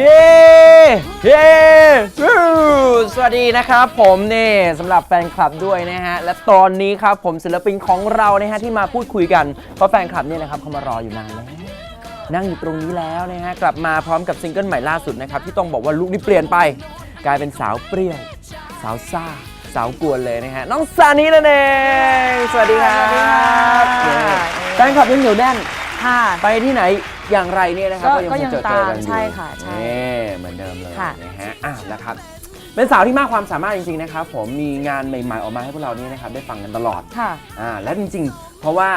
เย้เย้วู้สวัสดีนะครับผมนี่สำหรับแฟนคลับด้วยนะฮะ และตอนนี้ครับผมศิลปินของเรานะฮะที่มาพูดคุยกัน เพราะแฟนคลับเนี่ยนะครับเขามารออยู่นานแล้วนั่งอยู่ตรงนี้แล้วนะฮะ กลับมาพร้อมกับซิงเกิลใหม่ล่าสุดนะครับ ที่ต้องบอกว่าลุคนี้เปลี่ยนไป กลายเป็นสาวเปรี้ยว สาวซ่า สาวกวนเลยนะฮะ น้องซานีนั่นเอง สวัสดีครับสวัสดีค่ะแฟนคลับยังเหนียวแน่น ค่ะ ไปที่ไหนอย่างไรเนี่ยนะครับก็ก็ยังก็คงยังเจอเจอกันตามอยู่ใช่ค่ะใช่นี่เหมือนเดิมเลยค่ะ นะฮะอะนะครับ เป็นสาวที่มากความสามารถจริงๆนะครับผมมีงานใหม่ๆออกมาให้พวกเรานี่นะครับได้ฟังกันตลอด ค่ะ อ่าและจริงๆ เพราะว่า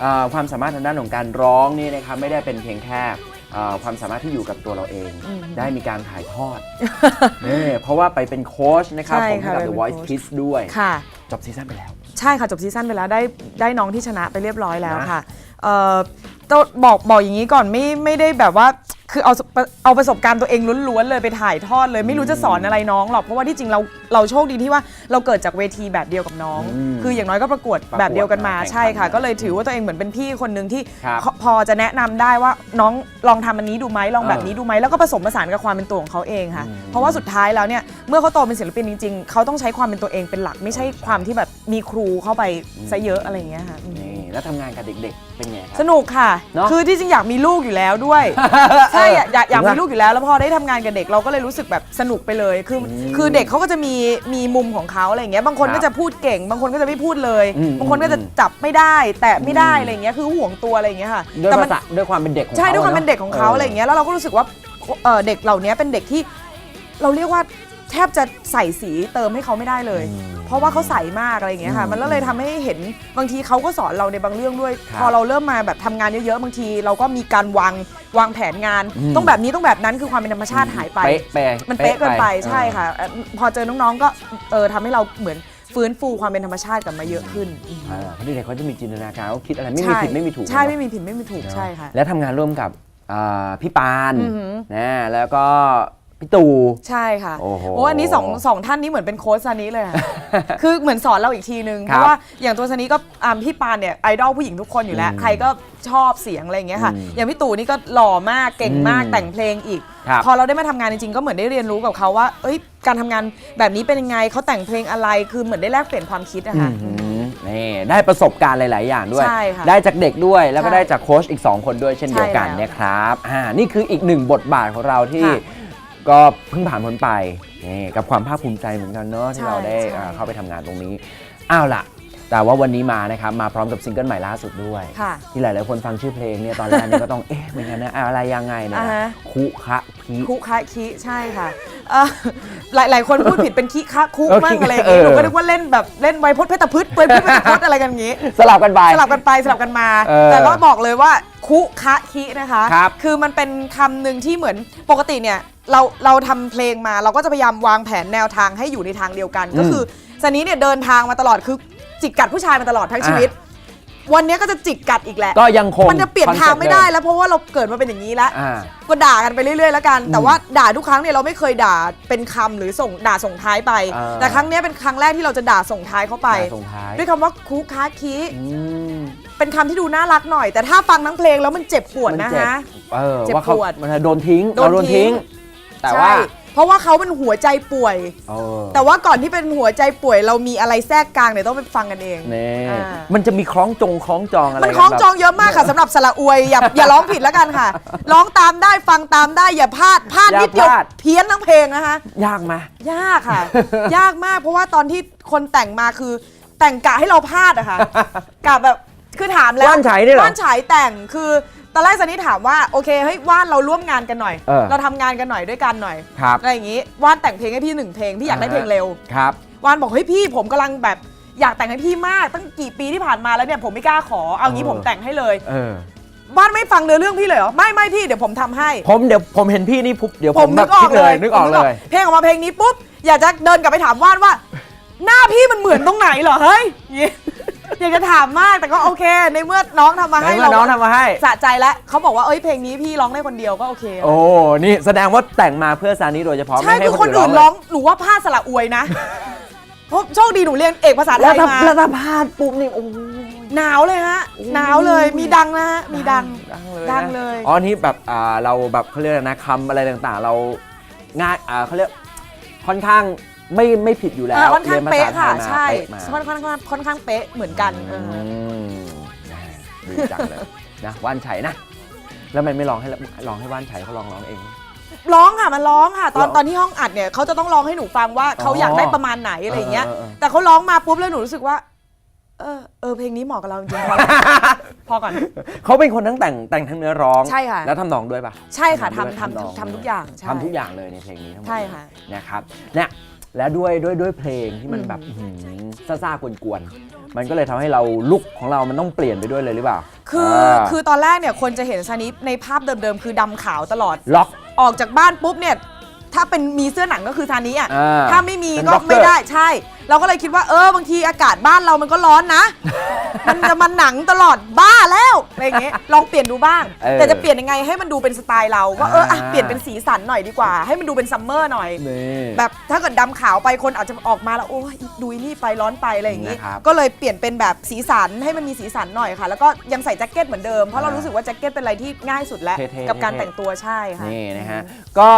เอ่อความสามารถทางด้านของการร้องนี่นะครับไม่ได้เป็นเพียงแค่เอ่อความสามารถที่อยู่กับตัวเราเอง อืมได้มีการถ่ายทอดนี่เพราะว่าไปเป็นโค้ชนะครับใช่ผมให้ค่ะกับ ไปเป็ The น Voice โค้ช Kids ด้วย ค่ะ จบซีซั่นไปแล้ว ใช่ค่ะ จบซีซั่นไปแล้วได้ได้น้องที่ชนะไปเรียบร้อยแล้วนะค่ะเอ่อ ต้องบอกบอกอย่างนี้ก่อนไม่ไม่ได้แบบว่าคือเอาเอาประสบการณ์ตัวเองล้วนๆเลยไปถ่ายทอดเลยไม่รู้จะสอนอะไรน้องหรอกเพราะว่าที่จริงเราเราโชคดีที่ว่าเราเกิดจากเวทีแบบเดียวกับน้องอืมคืออย่างน้อยก็ประกวดประกวดแบบเดียวกันมามาแข่งขันใช่ค่ะมาก็เลยถือว่าตัวเองเหมือนเป็นพี่คนหนึ่งที่ครับพอพอจะแนะนำได้ว่าน้องลองทำอันนี้ดูไหมลองแบบเออนี้ดูไหมแล้วก็ผสมผสานกับความเป็นตัวของเขาเองค่ะอืมเพราะว่าสุดท้ายแล้วเนี่ยเมื่อเขาโตเป็นศิลปินจริง ๆเขาต้องใช้ความเป็นตัวเองเป็นหลัก ไม่ใช่ความที่แบบมีครูเข้าไปซะเยอะอะไรอย่างเงี้ยค่ะอืมนี่ แล้วทำงานกับเด็กๆ เป็นไงครับสนุกค่ะ เนอะคือที่จริงอยากมีลูกอยู่แล้วด้วย ใช่อยากอยากอยากมีลูกอยู่แล้ว แล้วพอได้ทำงานกับเด็กเราก็เลยรู้สึกแบบสนุกไปเลย คืออมคือเด็กเขาก็จะมีมีมุมของเขาอะไรอย่างเงี้ย บางคนครับก็จะพูดเก่ง บางคนก็จะไม่พูดเลย อืมบางคนก็จะอืมจับไม่ได้ แตะไม่ได้อืมอะไรอย่างเงี้ย คือห่วงตัวอะไรอย่างเงี้ยค่ะด้วยแต่มัภาษาด้วยความเป็นเด็กของใช่ขาด้วยความอะเป็นเด็กของเขาอะไรอย่างเงี้ย แล้วเราก็รู้สึกว่าเอ่อเด็กเหล่านี้เป็นเด็กที่ เราเรียกว่าแทบจะใส่สีเติมให้เขาไม่ได้เลย อืมเพ ราะว่าเขาใสมากอะไรอย่างเงี้ยค่ะอืมมันก็เลยทำให้เห็นบางทีเขาก็สอนเราในบางเรื่องด้วย ครับพอเราเริ่มมาแบบทำงานเยอะๆ บางที เราก็มีการวางวางแผนงาน อืม ต้องแบบนี้ต้องแบบนั้นคือความเป็นธรรมชาติหายไป เป๊ะไปมันเป๊ะเกินไปใช่เออค่ะเอ่อพอเจอน้องๆก็เออทำให้เราเหมือนฟื้นฟูความเป็นธรรมชาติกลับมาเยอะขึ้นอ่าเพราะเด็กๆเขาจะมีจินตนาการเขาคิดอะไรไม่มีใช่ผิดไม่มีถูกใช่เนอะไม่มีผิดไม่มีถูกเนอะใช่ค่ะ และทำงานร่วมกับอ่าพี่ปานอือหือ นะแล้วก็ พี่ตู่ ใช่ค่ะโอ้โหอันนี้สองสองท่านนี้เหมือนเป็นโค้ชซานิเลยค่ะคือเหมือนสอนเราอีกทีนึงคเพรับราะว่าอย่างตัวซานิก็อ่าพี่ปานเนี่ยไอดอลผู้หญิงทุกคนอยู่แล้วอืมใครก็ชอบเสียงอะไรอย่างเงี้ยค่ะอืมอย่างพี่ตู่นี่ก็หล่อมากเก่งมากอืมแต่งเพลงอีก ครับ พอเราได้มาทำงานจริงๆก็เหมือนได้เรียนรู้กับเขาว่า เอ้ยการทำงานแบบนี้เป็นยังไงเขาแต่งเพลงอะไรคือเหมือนได้แลกเปลี่ยนความคิดอะค่ะ อื้อหือนี่ได้ประสบการณ์หลาย ๆ อย่างด้วย ใช่ค่ะได้จากเด็กด้วยแล้วก็ใช่ได้จากโค้ชอีก 2 คนด้วยเช่นเดียวกันใช่แล้วนะครับอ่านี่คืออีกหนึ่งบทบาทของเราที่ค่ะ ก็เพิ่งผ่านพ้นไปนี่กับความภาคภูมิใจเหมือนกันเนาะที่ใช่เราได้ใช่ อ่าเข้าไปทำงานตรงนี้อ้าวล่ะ แต่ว่าวันนี้มานะครับมาพร้อมกับซิงเกิลใหม่ล่าสุดด้วย ค่ะ ที่หลาย ๆ คนฟังชื่อเพลงเนี่ยตอนแรกเนี่ยก็ต้อง เอ๊ะเหมือนกันนะอะไรยังไงเนี่ยอ่าฮะ คุคะพีคุคะคิใช่ค่ะเอ่อหลายหลายคนพูดผิดเป็นคิคะคุเออมั่งคิอะไรอย่างงี้เออหนูก็นึกว่าเล่นแบบเล่นไวยพจน์เพชรพฤษไวยพจน์เพชรพฤษอะไรกันอย่างงี้ สลับกันไป สลับกันไปสลับกันมา เออแต่ก็บอกเลยว่าคุคะคินะคะ ครับอมันเป็นคำหนึ่งที่เหมือนปกติเนี่ยเราเราทำเพลงมาเราก็จะพยายามวางแผนแนวทางให้อยู่ในทางเดียวกัน ก็คือซันนี้เนี่ยเดินทางมาตลอดคือ จิกกัดผู้ชายมาตลอดทั้งชีวิต วันนี้ก็จะจิกกัดอีกแหละ ก็ยังคงมันจะเปลี่ยนทางไม่ได้แล้วเพราะว่าเราเกิดมาเป็นอย่างนี้แล้วอ่าก็ด่ากันไปเรื่อยๆ แล้วกัน แต่อืมว่าด่าทุกครั้งเนี่ยเราไม่เคยด่าเป็นคำหรือส่งด่าส่งท้ายไปอ่าแต่ครั้งเนี้ยเป็นครั้งแรกที่เราจะด่าส่งท้ายเข้าไปมาส่งท้ายด้วยคำว่าคุคะคิอืมเป็นคำที่ดูน่ารักหน่อย แต่ถ้าฟังทั้งเพลงแล้วมันเจ็บปวดมันะเจ็บฮะเออเจ็บว่าเขาปวดมันโดนทิ้งโดนเราโดนทิ้งทิ้ง แต่ว่าใช่ เพราะว่าเขาเป็นหัวใจป่วย เออแต่ว่าก่อนที่เป็นหัวใจป่วย เรามีอะไรแทรกกลางเดี๋ยวต้องไปฟังกันเอง นี่อ่ามันจะมีคล้องจงคล้องจองอะไรมันคล้องแบบจองเยอะมากค่ะสำหรับสระอวยอย่าอย่าร้องผิดแล้วกันค่ะ ร้องตามได้ฟังตามได้อย่าพลาดพลาดอย่านิดเดียวพลาดเพี้ยนทั้งเพลงนะคะ ยากไหม ยากค่ะ ยากมากเพราะว่าตอนที่คนแต่งมาคือแต่งกะให้เราพลาดอะค่ะ กะแบบคือถามแล้วว่านไฉเนี่ยเหรอ ว่านฉายแต่งคือ ตอนแรกสันนิษถามว่าโอเคเฮ้ยว่านเราร่วมงานกันหน่อย เออ เราทำงานกันหน่อยด้วยกันหน่อยครับอะไรอย่างงี้ว่านแต่งเพลงให้พี่หนึ่งเพลงพี่อยากได้เพลงเร็ว ครับว่านบอกเฮ้ยพี่ผมกำลังแบบอยากแต่งให้พี่มาก ตั้งกี่ปีที่ผ่านมาแล้วเนี่ยผมไม่กล้าขอเอางี้เออ ผมแต่งให้เลย เออว่านไม่ฟังเนื้อเรื่องพี่เลยเหรอไม่ไม่พี่เดี๋ยวผมทำให้ ผมเดี๋ยวผมเห็นพี่นี่ปุ๊บเดี๋ยวผผมมนึแบบกออคิกดเลเลยยนึกออกเลย เพลงออกมาเพลงนี้ปุ๊บอยากจะเดินกลับไปถามว่านว่า หน้าพี่มันเหมือนตรงไหนเหรอเฮ้ยอย่างงี้ อยากจะถามมากแต่ก็โอเค ในเมื่อน้องทำมาให้ในเมื่เราอน้องทำมาให้ สะใจแล้วเขาบอกว่าเอ้ยเพลงนี้พี่ร้องได้คนเดียวก็โอเค โอ้ นี่แสดงว่าแต่งมาเพื่อซานี้โดยเฉพาะใช่ไม่ให้คือคนอื่นเลยร้องหนูว่าพลาดสระอวยนะเพราะโชคดีหนูเรียนเอกภาษาไทแล้วยถ้ามาแล้วถ้าพลาดปุ๊บนี่โอ้ยหนาวเลยฮะโอ้หนาวเลยมีดังนะฮะมีดัง ดังเลยดังนะเลย อ๋อนี่แบบอ่าเราแบบเขาเรียกอะไรนะคำอะไรต่างๆ เราง่ายอ่าเขาเรียกค่อนข้าง ไม่ไม่ผิดอยู่แล้วอ่าค่อนข้างรียภเป๊ะษค่ะไทยมาใช่เป๊ะมาค่อนค่อนค่อนค่อนข้างเป๊ะเหมือนกันเอออืมนะดีจังเลยนะว่านไฉนะ แล้วทำไมไม่ลองให้ลองให้ว่านไฉเขาลองร้องเอง ร้องค่ะมันร้องค่ะ ตอนเหรอตอนที่ห้องอัดเนี่ยเขาจะต้องร้องให้หนูฟังว่าเขาอ๋ออยากได้ประมาณไหนอะไรอย่างเงี้ยเออเออเออแต่เขาร้องมาปุ๊บแล้วหนูรู้สึกว่าเออเออเพลงนี้เหมาะกับเราจริงๆพอพอก่อนเขาเป็นคนทั้งแต่งแต่งทั้งเนื้อร้องใช่ค่ะแล้วทำนองด้วยปะใช่ค่ะด้วยทำทำนองทำทุกอย่างใช่ทำทุกอย่างเลยในเพลงนี้ทั้งหมดใช่ค่ะนะครับเนี่ย และด้วยด้วยด้วยเพลงที่มันอืมแบบอื้อหือซ่าๆกวนๆมันก็เลยทำให้เราลุกของเรามันต้องเปลี่ยนไปด้วยเลยหรือเปล่าคือาคือตอนแรกเนี่ยคนจะเห็นซานิในภาพเดิมๆ คือดำขาวตลอด ล็อก ออกจากบ้านปุ๊บเนี่ย ถ้าเป็นมีเสื้อหนังก็คือซานิอะอ่าถ้าไม่มีเป็นก็ rocker ไม่ได้ใช่ เราก็เลยคิดว่าเออบางทีอากาศบ้านเรามันก็ร้อนนะ มันจะมาหนังตลอดบ้าแล้วอะไรอย่างเงี้ยลองเปลี่ยนดูบ้าง เออแต่จะเปลี่ยนยังไงให้มันดูเป็นสไตล์เราว่าเอออะอ่า เปลี่ยนเป็นสีสันหน่อยดีกว่า ให้มันดูเป็นซัมเมอร์หน่อย นี่ แบบถ้าเกิดดำขาวไปคนอาจจะออกมาแล้ว โอ้ยดูอีนี่ไปร้อนไปอะไรอย่างงี้ นะครับก็เลยเปลี่ยนเป็นแบบสีสันให้มันมีสีสันหน่อยค่ะ แล้วก็ยังใส่แจ็คเก็ตเหมือนเดิม เพราะเรารู้สึกว่าแจ็คเก็ตเป็นอะไรที่ง่ายสุดแล้ว เท่ๆกับการเท่ๆ แต่งตัวใช่ค่ะ นี่นะฮะ ก็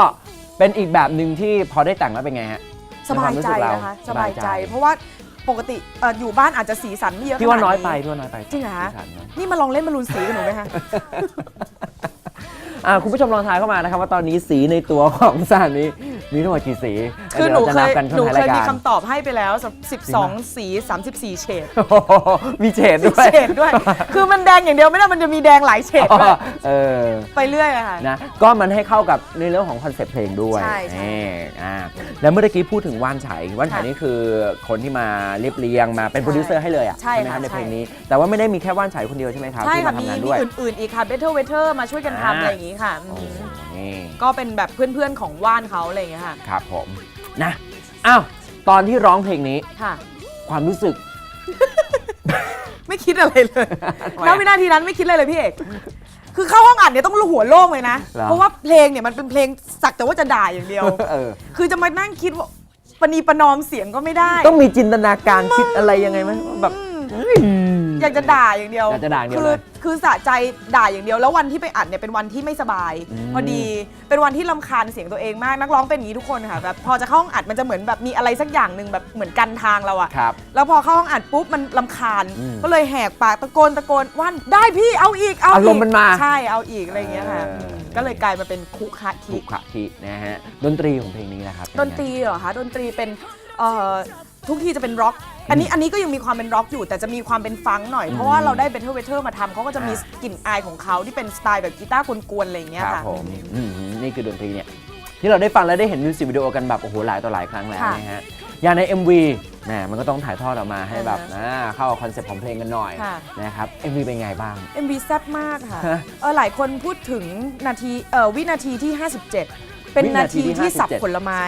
เป็นอีกแบบหนึ่งที่พอได้แต่งแล้วเป็นไงฮะสบายใจในควมรู้สึกเรนะคะ สบายใจ เพราะว่าปกติเอ่ออยู่บ้านอาจจะสีสันไม่เยอะพี่ว่าขดน้อยไปพี่ว่าน้อยไปจริงเหรอคะสีสันน้อย นี่มาลองเล่นบอลลูนสีกับหนูไหมคะ อ่าคุณผู้ชมลองทายเข้ามานะครับว่าตอนนี้สีในตัวของซานนี้ มีทั้งหมดกี่สีคือหนูดี๋วเคราจะยบกันช่วหนูงท้ายเครายยมีการคำตอบให้ไปแล้ว 12 สี 34 เฉดโอ้โหมีเฉดด้วยเฉดด้วย คือมันแดงอย่างเดียวไม่ได้มันจะมีแดงหลายเฉดด้วยเออไปเรื่อยอะค่ะนะก็มันให้เข้ากับในเรื่องของคอนเซ็ปต์เพลงด้วยใช่ใช่นี่อ่าแล้วเมื่อกี้พูดถึงว่านไฉว่านไฉค่ะนี่คือคนที่มาเรียบเรียงมาเป็นโปรดิวเซอร์ให้เลยอะใช่ไหมครับค่ะในเพลงใช่นี้ แต่ว่าไม่ได้มีแค่ว่านไฉคนเดียวใช่ไหมครับใช่ที่ค่ะมามีทำงานมีด้วยอื่นๆอีกค่ะ Better Weather มาช่วยกันทำอ่าอะไรอย่างงี้ค่ะโอ้อืม นี่ก็เป็นแบบเพื่อนๆของว่านเขาอะไรอย่างเงี้ยค่ะครับผมนะอ้าวตอนที่ร้องเพลงนี้ค่ะ ความรู้สึก ไม่คิดอะไรเลยทำไมณอะวินาทีนั้นไม่คิดอะไรเลยพี่เอกคือเข้าห้องอัดเนี่ยต้องหัวโล่งเลยนะ เหรอ เพราะว่าเพลงเนี่ยมันเป็นเพลงสักแต่ว่าจะด่าอย่างเดียว เออ คือจะมานั่งคิดว่าปณีประนอมเสียงก็ไม่ได้ ต้องมีจินตนาการคิดอะไรยังไงไหมแบบ อยากจะด่าอย่างเดียวอยากจะด่าอย่างเดียวคืเลอยคือสะใจด่าอย่างเดียว แล้ววันที่ไปอัดเนี่ยเป็นวันที่ไม่สบาย อืม พอดีเป็นวันที่ลำคาญเสียงตัวเองมากนักร้องเป็นอย่างนี้ทุกคนค่ะแบบพอจะเข้าห้องอัดมันจะเหมือนแบบมีอะไรสักอย่างหนึ่งแบบเหมือนกันทางเราอะ ครับ แล้วพอเข้าห้องอัดปุ๊บมันลำคาญ อืมก็เลยแหกปากตะโกนตะโกนว่านได้พี่เอาอีกเอาอีกอารมณ์มันมาใช่เอาอีกอะไรอย่างเงี้ยค่ะเอออื มก็เลยกลายมาเป็นคุคะคิถูกขะทีนะฮะดนตรีของเพลงนี้นะครับดนตรีเหรอคะดนตรีเป็น เอ่อทุกที่จะเป็นร็อก อันนี้อันนี้ก็ยังมีความเป็นร็อกอยู่ แต่จะมีความเป็นฟังก์หน่อย เพราะว่าเราได้เบเทอร์เวเทอร์มาทำเขาก็จะมีกลิ่นอายของเขาที่เป็นสไตล์แบบกีตาร์กวนๆอะไรอย่างเงี้ยครับค่ะ ผมอืมนี่คือดนตรีเนี่ยที่เราได้ฟังและได้เห็นมิวสิกวิดีโอกันแบบโอ้โหหลายต่อหลายครั้งแล้วค่ะนะฮะอย่างใน MV แหมมันก็ต้องถ่ายทอดออกมาให้แบบเอออ่าเข้ากับคอนเซ็ปต์ของเพลงกันหน่อยค่ะ นะครับ MV เป็นไงบ้าง MV แซ่บมากค่ะ ฮะเออหลายคนพูดถึงนาทีเอ่อวินาทีที่ 57 เป็นนาทีที่ สับ57 ผลไม้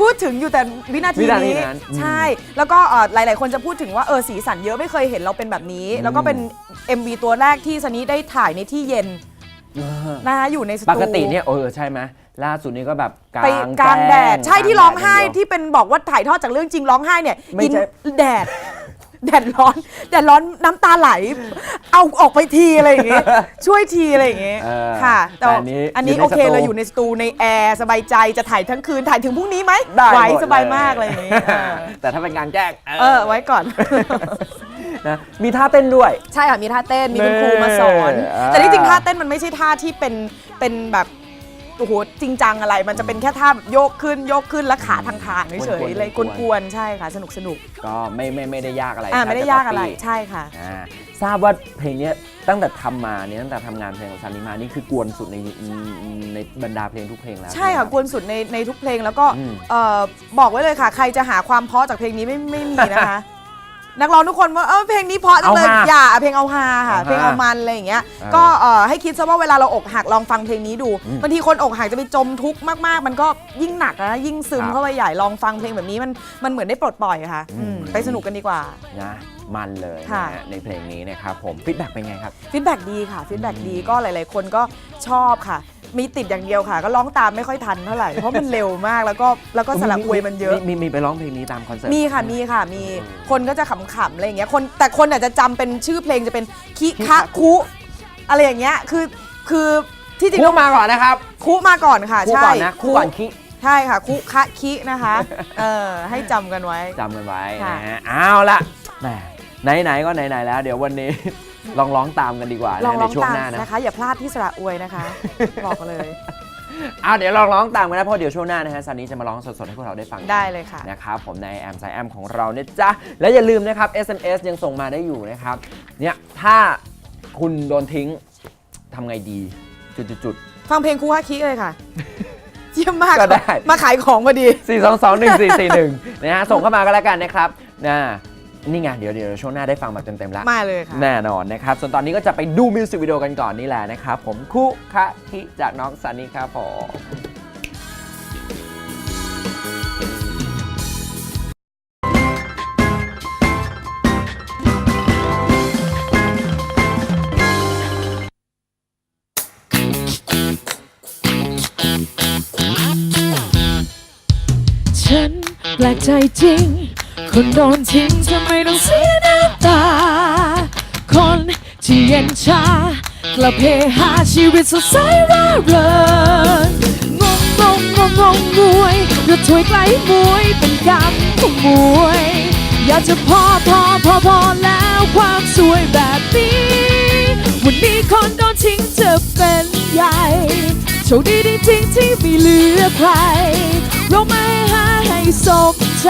พูดถึงอยู่แต่วินาทีวินาทีนี้นั้นอืมใช่ แล้วก็เอ่อหลาย ๆ คนจะพูดถึงว่าเออสีสันเยอะไม่เคยเห็นเราเป็นแบบนี้ แล้วก็เป็น MV ตัวแรกที่ซันนี่ได้ถ่ายในที่เย็นนะคะอยู่ในสตูปกติเนี่ยเออใช่ไหมล่าสุดนี้ก็แบบกลาไปงกลางแดดจ้ใช่ที่กลร้องไห้แดดย่าเดียวที่เป็นบอกว่าถ่ายทอดจากเรื่องจริงร้องไห้เนี่ยไม่ใช่อินแดด แดดร้อนแดดร้อนน้ำตาไหล เอาออกไปทีอะไรอย่างเงี้ยช่วยทีอะไรอย่างเงี้ยเออค่ะแต่อันนี้อันนี้อยู่โอในเคสตูเลยอยู่ในสตูในแอร์สบายใจจะถ่ายทั้งคืนถ่ายถึงพรุ่งนี้ไหมได้ไหวหมดสบายเลมากอะไรอย่างเงี้ยเออแต่ถ้าเป็นกลางแจ้งเออไว้ก่อน นะมีท่าเต้นด้วย ใช่ค่ะมีท่าเต้นมีคุณนี่ครูมาสอนอ่าแต่ที่จริงท่าเต้นมันไม่ใช่ท่าที่เป็นเป็นแบบ โอ้โหจริงจังอะไร มันจะเป็นแค่ท่าแบบโยกขึ้นโยกขึ้นแล้วขาทางทางๆเฉยๆเลยกวนๆใช่ค่ะ สนุกสนุกก็ไม่ไม่ไม่ได้ยากอะไรๆอ่าไม่ได้ยากอะไรแค่จใช่ค่ะ อ่าทราบว่าเพลงเนี้ยตั้งแต่ทำมาเนี่ยตั้งแต่ทำงานเพลงของซานิมานี่คือกวนสุดในในบรรดาเพลงทุกเพลงแล้วใช่ค่ะไหมกวนสุดในในทุกเพลงแล้วก็อืม เอ่อบอกไว้เลยค่ะ ใครจะหาความเพราะจากเพลงนี้ไม่ไม่มีนะคะ นักร้องทุกคนว่าเออเพลงนี้เพราะจังเลยเอาฮาอย่าเพลงเอาฮาค่ะ เอาฮาเพลงเอามันอะไรอย่างเงี้ยเออก็เอ่อให้คิดซะว่าเวลาเราอกหักลองฟังเพลงนี้ดูอืมบางทีคนอกหักจะไปจมทุกข์มากๆ มันก็ยิ่งหนักนะยิ่งซึมครับ เข้าไปใหญ่ลองฟังเพลงแบบนี้มันมันเหมือนได้ปลดปล่อยค่ะอืมอืมไปสนุกกันดีกว่า นะมันเลยค่ะ นะฮะในเพลงนี้นะครับผมฟีดแบ็กเป็นไงครับ ฟีดแบ็ดีค่ะฟีดแบ็ดีก็หลาย ๆ คนก็ชอบค่ะ มีติดอย่างเดียวค่ะ ก็ร้องตามไม่ค่อยทันเท่าไหร่เพราะมันเร็วมากแล้วก็แล้วก็สลับอวยมันเยอะ มีมีไปร้องเพลงนี้ตามคอนเสิร์ต มีค่ะมีค่ะมีคนก็จะขำๆอะไรอย่างเงี้ยคนแต่คนอาจจะจำเป็นชื่อเพลงจะเป็นคิคะคุอะไรอย่างเงี้ยคือคือที่จริงคู่มาก่อนนะครับคุมาก่อนค่ะคู่ใช่ก่อนนะคู่ก่อนคิใช่ค่ะ คุคะคินะคะเออให้จำกันไว้จำกันไว้ค่ะนะฮะเอาละแหมไหนๆก็ไหนๆแล้ว เดี๋ยววันนี้ ลองร้องตามกันดีกว่าลองนะร้ในองช่วงตามหน้านะ นะคะ อย่าพลาดที่สระอวยนะคะ บอกเลย เอาเดี๋ยวลองร้องตามกันนะเพราะเดี๋ยวช่วงหน้านะฮะซันนี้จะมาร้องสดๆให้พวกเราได้ฟังกันได้เลยค่ะ นะครับผมในแอมไซแอมของเราเนี่ยจ้ะและอย่าลืมนะครับ SMS ยังส่งมาได้อยู่นะครับเนี่ยถ้าคุณโดนทิ้งทำไงดีจุดๆฟังเพลงคุคะคิเลยค่ะ เยี่ยมมาก ก็ได้ มาขายของพอดี 4 2 2 1 4 4 1นะฮะส่งเข้ามาก็แล้วกันนะครับนะ นี่ไงเดี๋ยวเดี๋ยวช่วงหน้าได้ฟังแบบเต็มๆแล้ว มาเลยค่ะ แน่นอนนะครับ ส่วนตอนนี้ก็จะไปดูมิวสิกวิดีโอกันก่อนนี่แหละนะครับ ผมคุคะคิจากน้องซันนี่ครับผมฉันแปลกใจจริง คนโดนทิ้งทำไมต้องเสียหน้ำตา คนที่เย็นชากลับเพหาชีวิตสดใสร่าเริงงงงงงงงงวยรถถวยไกลมวยเป็นกรรมของมวย อยากจะพอพอพอพอแล้วความสวยแบบนี้ วันนี้คนโดนทิ้งจะเป็นใหญ่โชคดีจริงๆที่ไม่เหลือใครเราไม่หาให้สมใจ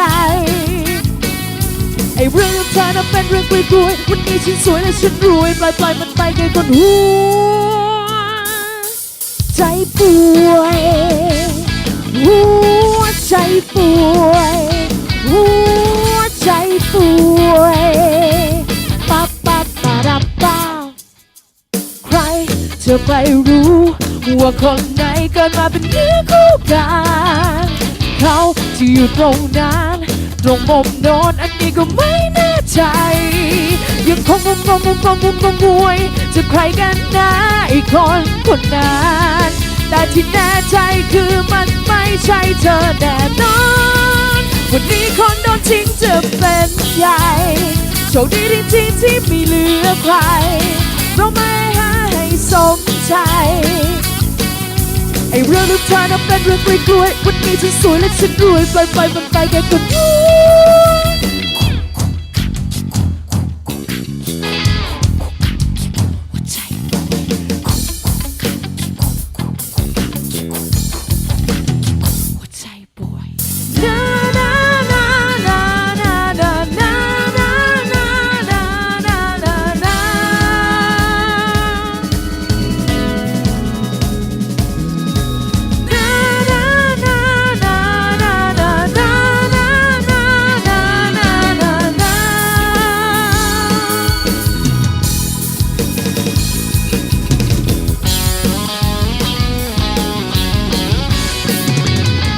อ้เรื่องของเธอน่ะเป็นเรื่องกล้วยๆวันนี้ฉันสวยและฉันรวยปล่อยปล่อยมันไปไกลคนหัว ใจป่วยหัวใจป่วยหัวใจป่วยปั๊บปั๊บปะดับป้าใครจะไปรู้ว่าคนไหนเกิดมาเป็นเนื้อคู่กัน เขาจะอยู่ตรงนั้น ตรงมุมโน้นอันนี้ก็ไม่แน่ใจ ยังคงงงงงงงงงงวยจะใครกันนะไอ้คนคนนั้นแต่ที่แน่ใจคือมันไม่ใช่เธอแน่นอน วันนี้คนโดนทิ้งจะเป็นใหญ่โชคดีจริงๆที่ไม่เหลือใครเราไม่หาให้สมใจไอ้เรื่องลูกเธอน่ะเป็นเรื่องกล้วยๆวันนี้ฉันสวยและฉันรวยปล่อยปล่อยมันไปแค่คนหั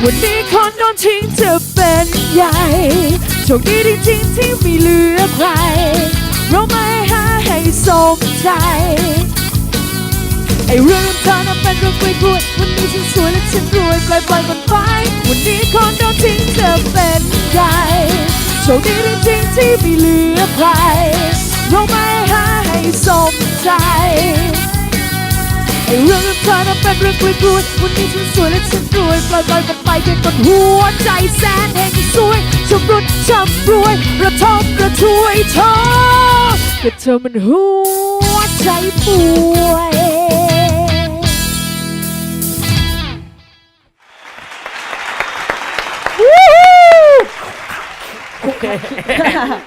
วันนี้คนโดนทิ้งจะเป็นใหญ่โชคดีจริงๆที่ไม่เหลือใคร เราไม่หาให้สมใจ ไอ้เรื่องเธอน่ะเป็นเรื่องกล้วยวันนี้ฉันสวยและฉันรวยปล่อยปล่อยมันไปวันนี้คนโดนทิ้งจะเป็นใหญ่โชคดีจริงๆที่ไม่เหลือใคร เราไม่หาให้สมใจ เรื่องของเธอน่ะเป็นเรื่องกล้วยวันนี้ฉันสวยและฉันรวยปล่อยปล่อยมันไปแค่กดหัวใจแสนแห่งสวยชมรุดชมรวยระทบกระทวยเธอแต่เธอมันหัวใจป่วย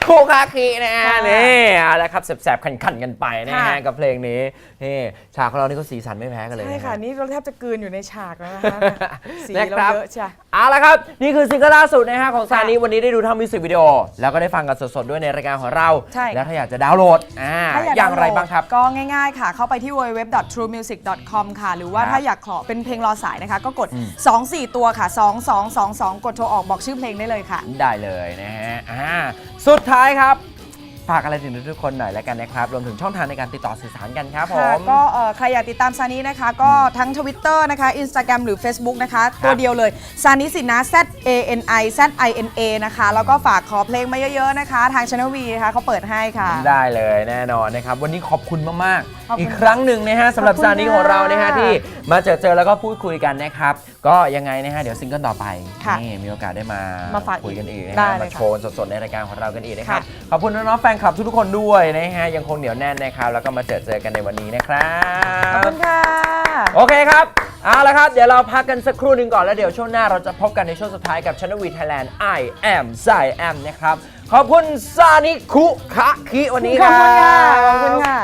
คุคะคินะฮะค่ะนี่เอาละครับแสบๆขันๆกันไปนะฮะค่ะ กับเพลงนี้นี่ฉากของเรานี่ก็สีสันไม่แพ้กันเลยใช่นฮค่ะนี่เราแทบจะกลืนอยู่ในฉากแล้วนะคะ สีนะเราครับ เยอะใช่เอาละครับ นี่คือซิงเกิลล่าสุดนะฮะของซาค่ะนีวันนี้ได้ดูทั้งมิวสิกวิดีโอ แล้วก็ได้ฟังกันสดๆ ด้วยในรายการของเรา ใช่ แล้วถ้าอยากจะดาวน์โหลดอ่าถ้าอยากอย่างไรดวน์โหลดบ้างครับ ก็ง่ายๆค่ะ เข้าไปที่ www.truemusic.com ค่ะ หรือว่าครับถ้าอยากขอเป็นเพลงรอสายนะคะ ก็กดอืม2 4 ตัวค่ะ 2 2 2 2 กดโทรออกบอกชื่อเพลงได้เลยค่ะ ได้เลยนะฮะอ่าสุดท้ายครับ ฝากอะไรถึงทุกๆคนหน่อยแล้วกันนะครับรวมถึงช่องทางในการติดต่อสื่อสารกันครับผค่ะม ก็เอ่อใครอยากติดตามซานินะคะ ก็ทั้ง Twitter นะคะ Instagram หรือ Facebook นะคะ ตัวเดียวเลยซานิสินะ Z A N I Z I N A นะคะ แล้วก็ฝากขอเพลงมาเยอะๆนะคะ ทาง Channel V นะคะเขาเปิดให้ค่ะ ได้เลยแน่นอนนะครับ วันนี้ขอบคุณมาก ขอบๆ คุณอีกครั้งหนึ่งนะฮะสำหรับขอบคุณซานิของเรานะฮะค่ะที่มาเจอเจอแล้วก็พูดคุยกันนะครับ ก็ยังไงนะฮะเดี๋ยวซิงเกิลต่อไปค่ะนี่มีโอกาสได้มามาฝากคุยกันอีกนะได้ฮะเลยมาค่ะโชว์สดๆในรายการของเรากันอีกนะครับค่ะ ขอบคุณน้องๆแฟนคลับทุกๆคนด้วยนะฮะยังคงเหนียวแน่นนะครับแล้วก็มาเจอเจอกันในวันนี้นะครับขอบคุณค่ะโอเคครับเอาละครับ เดี๋ยวเราพักกันสักครู่หนึ่งก่อนแล้วเดี๋ยวช่วงหน้าเราจะพบกันในช่วงสุดท้ายกับ Channel V Thailand I am สาย am นะครับขอบคุณซานิคุคะคิวันนี้ขคอบรับคุณค่ะขอบคุณค่ะ